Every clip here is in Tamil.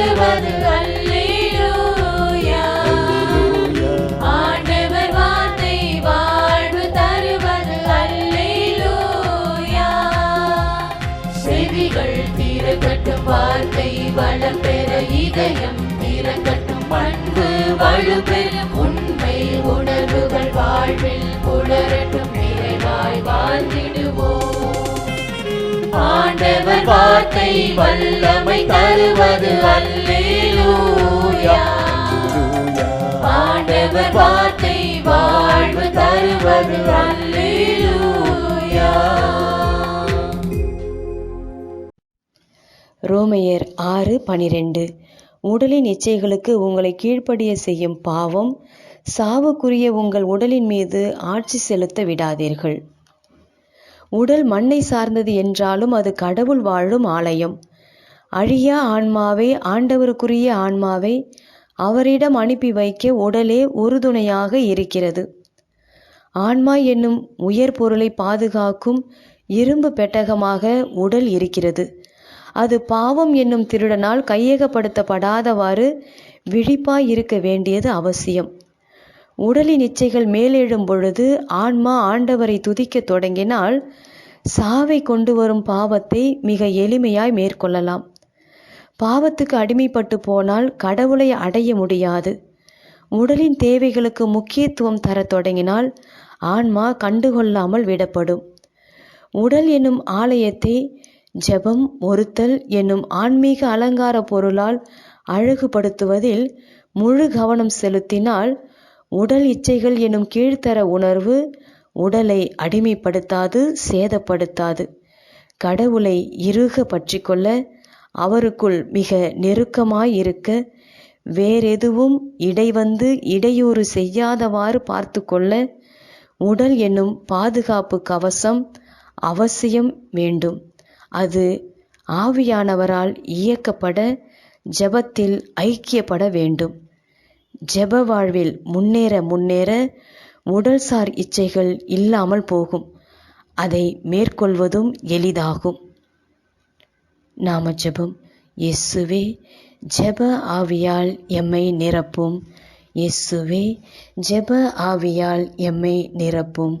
பாடுவது அல்லேலூயா. ஆண்டவர் வார்த்தை வாழ்வு தருவது அல்லேலூயா. செவிகள் திறக்கட்டும் வார்த்தை வளம் பெற இதயம் திறக்கட்டும் பண்பு வலுப்பெறும். உன் ஆண்டவர் வார்த்தை வல்லமை தருவது அல்லேலூயா. ஆண்டவர் வார்த்தை வாழ்வு தருவது அல்லேலூயா. ரோமையர் ஆறு பனிரெண்டு. உடலின் இச்சைகளுக்கு உங்களை கீழ்ப்படிய செய்யும் பாவம் சாவுக்குரிய உங்கள் உடலின் மீது ஆட்சி செலுத்த விடாதீர்கள். உடல் மண்ணை சார்ந்தது என்றாலும் அது கடவுள் வாழும் ஆலயம். அழியா ஆன்மாவை ஆண்டவருக்குரிய ஆன்மாவை அவரிடம் அனுப்பி வைக்க உடலே உறுதுணையாக இருக்கிறது. ஆன்மா என்னும் உயர் பொருளை பாதுகாக்கும் இரும்பு பெட்டகமாக உடல் இருக்கிறது. அது பாவம் என்னும் திருடனால் கையகப்படுத்தப்படாதவாறு விழிப்பாய் இருக்க வேண்டியது அவசியம். உடலின் இச்சைகள் மேலெழும் பொழுது ஆன்மா ஆண்டவரை துதிக்கத் தொடங்கினால் சாவை கொண்டு வரும் பாவத்தை மிக எளிமையாய் மேற்கொள்ளலாம். பாவத்துக்கு அடிமைப்பட்டு போனால் கடவுளை அடைய முடியாது. உடலின் தேவைகளுக்கு முக்கியத்துவம் தரத் தொடங்கினால் ஆன்மா கண்டுகொள்ளாமல் விடப்படும். உடல் என்னும் ஆலயத்தை ஜெபம் ஒருத்தல் என்னும் ஆன்மீக அலங்கார பொருளால் அழகுபடுத்துவதில் முழு கவனம் செலுத்தினால் உடல் இச்சைகள் எனும் கீழ்த்தர உணர்வு உடலை அடிமைப்படுத்தாது சேதப்படுத்தாது. கடவுளை இறுக பற்றிக்கொள்ள அவருக்குள் மிக நெருக்கமாயிருக்க வேறெதுவும் இடைவந்து இடையூறு செய்யாதவாறு பார்த்து கொள்ள உடல் என்னும் பாதுகாப்பு கவசம் அவசியம் வேண்டும். அது ஆவியானவரால் இயக்கப்பட ஜெபத்தில் ஐக்கியப்பட வேண்டும். ஜெப வாழ்வில் முன்னேற முன்னேற உடல்சார் இச்சைகள் இல்லாமல் போகும். அதை மேற்கொள்வதும் எளிதாகும். நாம ஜெபம் இயேசுவே ஜெப ஆவியால் எம்மை நிரப்பும். இயேசுவே ஜெப ஆவியால் எம்மை நிரப்பும்.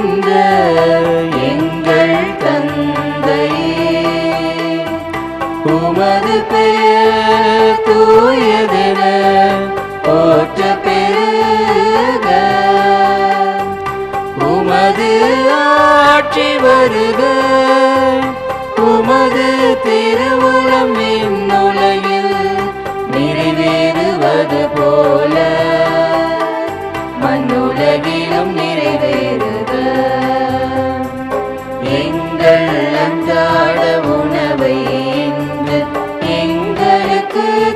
இருக்கின்ற எங்கள் தந்தையே. உமது பெயர் தூயதென போற்ற பெருக. உமது ஆட்சி வருக. உமது திருவுளம் விண்ணுலகில் நிறைவேறுவது போல. மண்ணுலகிலும் நீ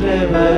பெற்றவர்